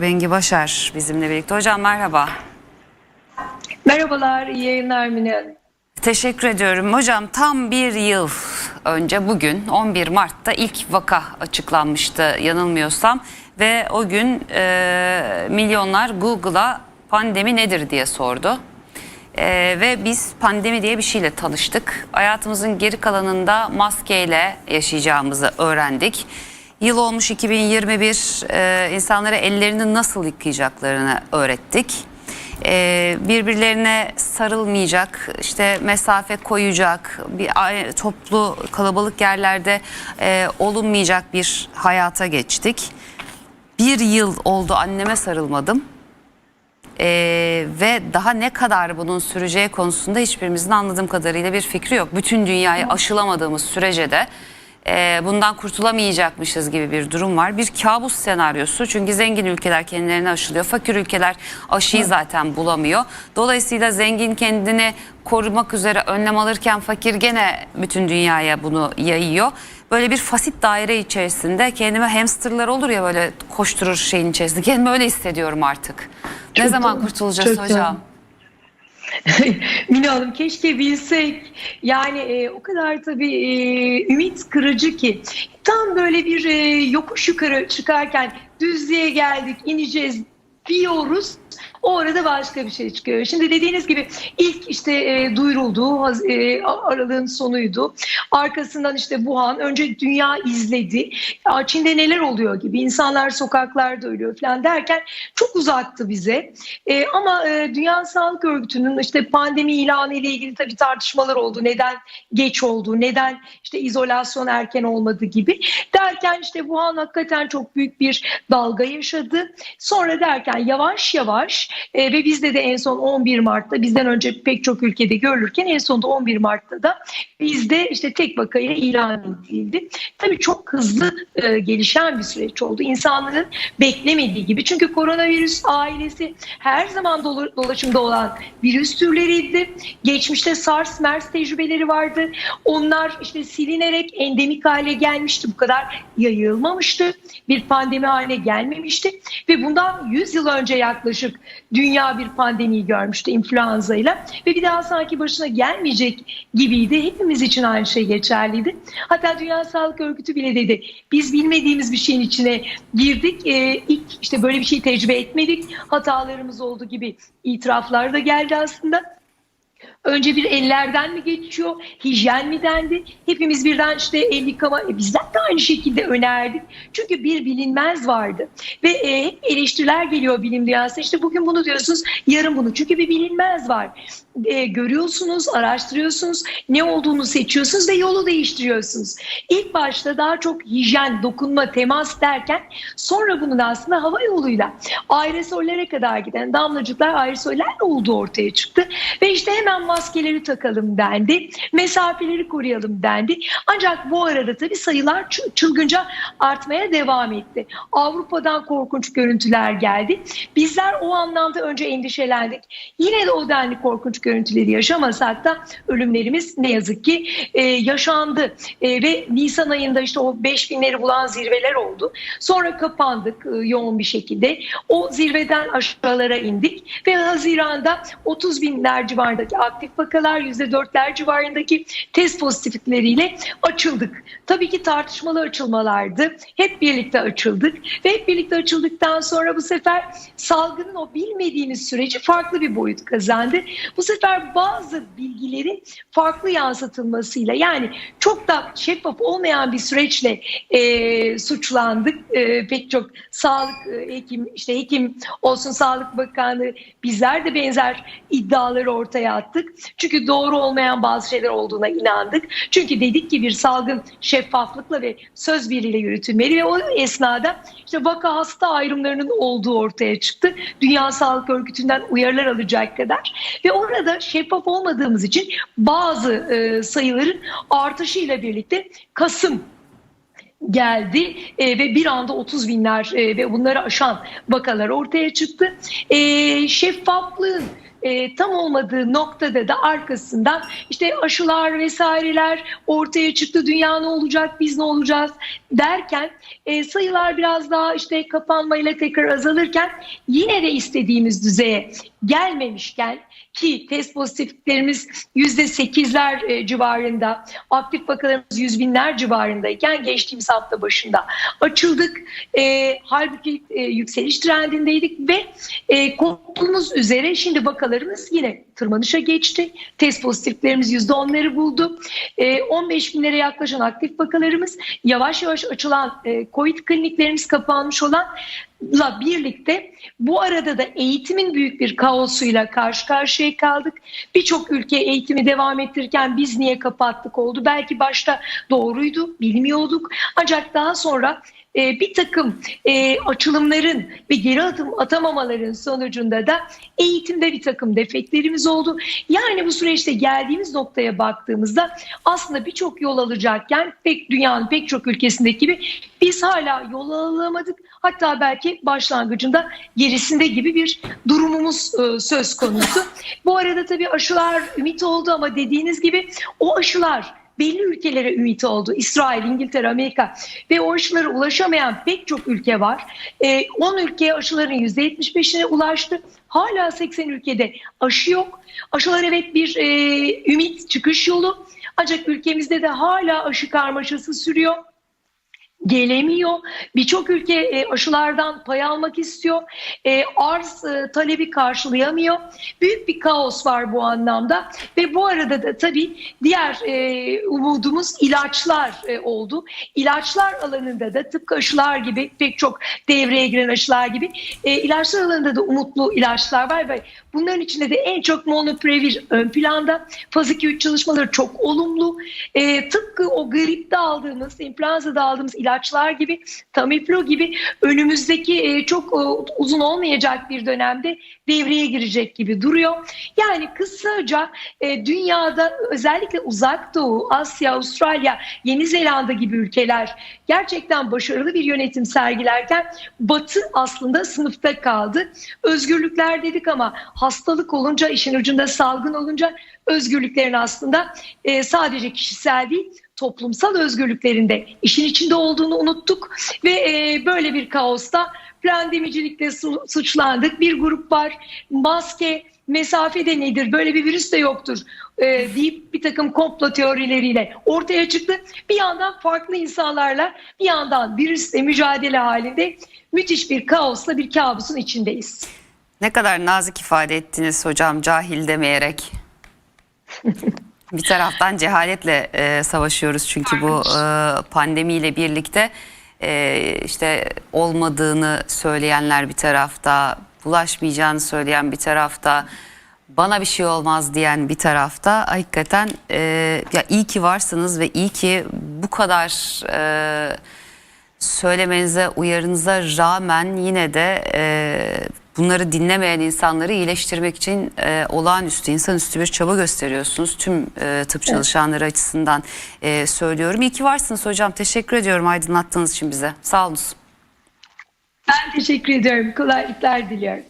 Bengi Başar bizimle birlikte. Hocam merhaba. Merhabalar, iyi yayınlar Mine Hanım. Teşekkür ediyorum. Hocam tam bir yıl önce bugün 11 Mart'ta ilk vaka açıklanmıştı yanılmıyorsam. Ve o gün e, milyonlar Google'a pandemi nedir diye sordu. E, ve biz pandemi diye bir şeyle tanıştık. Hayatımızın geri kalanında maskeyle yaşayacağımızı öğrendik. Yıl olmuş 2021 e, insanlara ellerini nasıl yıkayacaklarını öğrettik. Ee, birbirlerine sarılmayacak, işte mesafe koyacak, bir toplu kalabalık yerlerde e, olunmayacak bir hayata geçtik. Bir yıl oldu anneme sarılmadım. Ee, ve daha ne kadar bunun süreceği konusunda hiçbirimizin anladığım kadarıyla bir fikri yok. Bütün dünyayı aşılamadığımız sürece de e, bundan kurtulamayacakmışız gibi bir durum var. Bir kabus senaryosu çünkü zengin ülkeler kendilerini aşılıyor. Fakir ülkeler aşıyı zaten bulamıyor. Dolayısıyla zengin kendini korumak üzere önlem alırken fakir gene bütün dünyaya bunu yayıyor. Böyle bir fasit daire içerisinde kendime hamsterlar olur ya böyle koşturur şeyin içerisinde. Kendimi öyle hissediyorum artık. ne Çok zaman doğru, kurtulacağız çok hocam? Mine Hanım keşke bilsek. Yani e, o kadar tabii e, ümit kırıcı ki. Tam böyle bir e, yokuş yukarı çıkarken düzlüğe geldik, ineceğiz diyoruz. O arada başka bir şey çıkıyor. Şimdi dediğiniz gibi ilk işte e, duyurulduğu e, aralığın sonuydu. Arkasından işte Wuhan önce dünya izledi. Ya Çin'de neler oluyor gibi insanlar sokaklarda ölüyor falan derken çok uzaktı bize. E, ama e, Dünya Sağlık Örgütü'nün işte pandemi ilanı ile ilgili tabii tartışmalar oldu. Neden geç oldu? Neden işte izolasyon erken olmadı gibi. Derken işte Wuhan hakikaten çok büyük bir dalga yaşadı. Sonra derken yavaş yavaş e, ve bizde de en son 11 Mart'ta bizden önce pek çok ülkede görülürken en sonunda 11 Mart'ta da bizde işte tek vakayla ilan edildi. Tabii çok hızlı e, gelişen bir süreç oldu. İnsanların beklemediği gibi. Çünkü koronavirüs ailesi her zaman dola- dolaşımda olan virüs türleriydi. Geçmişte SARS, MERS tecrübeleri vardı. Onlar işte silinerek endemik hale gelmişti. Bu kadar yayılmamıştı. Bir pandemi haline gelmemişti. Ve bundan 100 yıl önce yaklaşık dünya bir pandemiyi görmüştü influenza'yla. Ve bir daha sanki başına gelmeyecek gibiydi. Hepimiz için aynı şey geçerliydi. Hatta Dünya Sağlık Örgütü bile dedi. Biz bilmediğimiz bir şeyin içine girdik. Ee, ilk işte böyle bir şey tecrübe etmedik. Hatalarımız oldu gibi itiraflar da geldi aslında. Önce bir ellerden mi geçiyor, hijyen mi dendi? Hepimiz birden işte el yıkama, e, bizler de aynı şekilde önerdik. Çünkü bir bilinmez vardı. Ve e, hep eleştiriler geliyor bilim dünyasına. İşte bugün bunu diyorsunuz, yarın bunu. Çünkü bir bilinmez var. E, görüyorsunuz, araştırıyorsunuz, ne olduğunu seçiyorsunuz ve yolu değiştiriyorsunuz. İlk başta daha çok hijyen, dokunma, temas derken sonra bunun aslında hava yoluyla aerosollere kadar giden damlacıklar aerosollerle olduğu ortaya çıktı. Ve işte hemen maskeleri takalım dendi, mesafeleri koruyalım dendi. Ancak bu arada tabii sayılar çı- çılgınca artmaya devam etti. Avrupa'dan korkunç görüntüler geldi. Bizler o anlamda önce endişelendik. Yine de o denli korkunç görüntüleri yaşamasak da ölümlerimiz ne yazık ki e, yaşandı. E, ve Nisan ayında işte o 5000'leri bulan zirveler oldu. Sonra kapandık e, yoğun bir şekilde. O zirveden aşağılara indik ve Haziran'da 30 binler civarındaki aktif vakalar %4'ler civarındaki test pozitiflikleriyle açıldık. Tabii ki tartışmalı açılmalardı. Hep birlikte açıldık ve hep birlikte açıldıktan sonra bu sefer salgının o bilmediğimiz süreci farklı bir boyut kazandı. Bu sefer bazı bilgilerin farklı yansıtılmasıyla yani çok da şeffaf olmayan bir süreçle e, suçlandık. E, pek çok sağlık e, hekim işte hekim olsun Sağlık Bakanı bizler de benzer iddiaları ortaya attık. Çünkü doğru olmayan bazı şeyler olduğuna inandık. Çünkü dedik ki bir salgın şeffaflıkla ve söz birliğiyle yürütülmeli ve o esnada işte vaka hasta ayrımlarının olduğu ortaya çıktı. Dünya Sağlık Örgütü'nden uyarılar alacak kadar ve orada şeffaf olmadığımız için bazı e, sayıların artışıyla birlikte Kasım geldi e, ve bir anda 30 binler e, ve bunları aşan vakalar ortaya çıktı. E, şeffaflığın e, tam olmadığı noktada da arkasından işte aşılar vesaireler ortaya çıktı. Dünya ne olacak, biz ne olacağız derken e, sayılar biraz daha işte kapanmayla tekrar azalırken yine de istediğimiz düzeye gelmemişken ki test pozitifliklerimiz yüzde sekizler e, civarında, aktif vakalarımız yüz binler civarındayken geçtiğimiz hafta başında açıldık. E, halbuki e, yükseliş trendindeydik ve e, korktuğumuz üzere şimdi vakalarımız yine tırmanışa geçti. Test pozitifliklerimiz yüzde onları buldu. E, 15 binlere yaklaşan aktif vakalarımız yavaş yavaş açılan e, COVID kliniklerimiz kapanmış olan la birlikte bu arada da eğitimin büyük bir kaosuyla karşı karşıya kaldık. Birçok ülke eğitimi devam ettirirken biz niye kapattık oldu. Belki başta doğruydu, bilmiyorduk. Ancak daha sonra e, bir takım e, açılımların ve geri adım atamamaların sonucunda da eğitimde bir takım defeklerimiz oldu. Yani bu süreçte geldiğimiz noktaya baktığımızda aslında birçok yol alacakken pek dünyanın pek çok ülkesindeki gibi biz hala yol alamadık. Hatta belki başlangıcında gerisinde gibi bir durumumuz e, söz konusu. Bu arada tabii aşılar ümit oldu ama dediğiniz gibi o aşılar belli ülkelere ümit oldu. İsrail, İngiltere, Amerika ve o aşılara ulaşamayan pek çok ülke var. Ee, 10 ülkeye aşıların %75'ine ulaştı. Hala 80 ülkede aşı yok. Aşılar evet bir e, ümit çıkış yolu. Ancak ülkemizde de hala aşı karmaşası sürüyor gelemiyor. Birçok ülke e, aşılardan pay almak istiyor. E, arz e, talebi karşılayamıyor. Büyük bir kaos var bu anlamda ve bu arada da tabii diğer e, umudumuz ilaçlar e, oldu. İlaçlar alanında da tıpkı aşılar gibi pek çok devreye giren aşılar gibi e, ilaçlar alanında da umutlu ilaçlar var ve bunların içinde de en çok Molnupiravir ön planda. Faz 2-3 çalışmaları çok olumlu. E, tıpkı o gripte aldığımız, influenza'da aldığımız ilaçlar gibi, Tamiflu gibi önümüzdeki e, çok e, uzun olmayacak bir dönemde devreye girecek gibi duruyor. Yani kısaca e, dünyada özellikle uzak doğu, Asya, Avustralya, Yeni Zelanda gibi ülkeler gerçekten başarılı bir yönetim sergilerken batı aslında sınıfta kaldı. Özgürlükler dedik ama hastalık olunca, işin ucunda salgın olunca özgürlüklerin aslında sadece kişisel değil toplumsal özgürlüklerinde işin içinde olduğunu unuttuk ve e, böyle bir kaosta pandemicilikle su- suçlandık. Bir grup var maske mesafe de nedir böyle bir virüs de yoktur e, deyip bir takım komplo teorileriyle ortaya çıktı. Bir yandan farklı insanlarla bir yandan virüsle mücadele halinde müthiş bir kaosla bir kabusun içindeyiz. Ne kadar nazik ifade ettiniz hocam cahil demeyerek. bir taraftan cehaletle e, savaşıyoruz çünkü bu e, pandemiyle birlikte e, işte olmadığını söyleyenler bir tarafta, bulaşmayacağını söyleyen bir tarafta, bana bir şey olmaz diyen bir tarafta hakikaten e, ya iyi ki varsınız ve iyi ki bu kadar e, söylemenize, uyarınıza rağmen yine de e, bunları dinlemeyen insanları iyileştirmek için e, olağanüstü, insanüstü bir çaba gösteriyorsunuz. Tüm e, tıp çalışanları açısından e, söylüyorum. İyi ki varsınız hocam. Teşekkür ediyorum aydınlattığınız için bize. Sağ olun. Ben teşekkür ediyorum. Kolaylıklar diliyorum.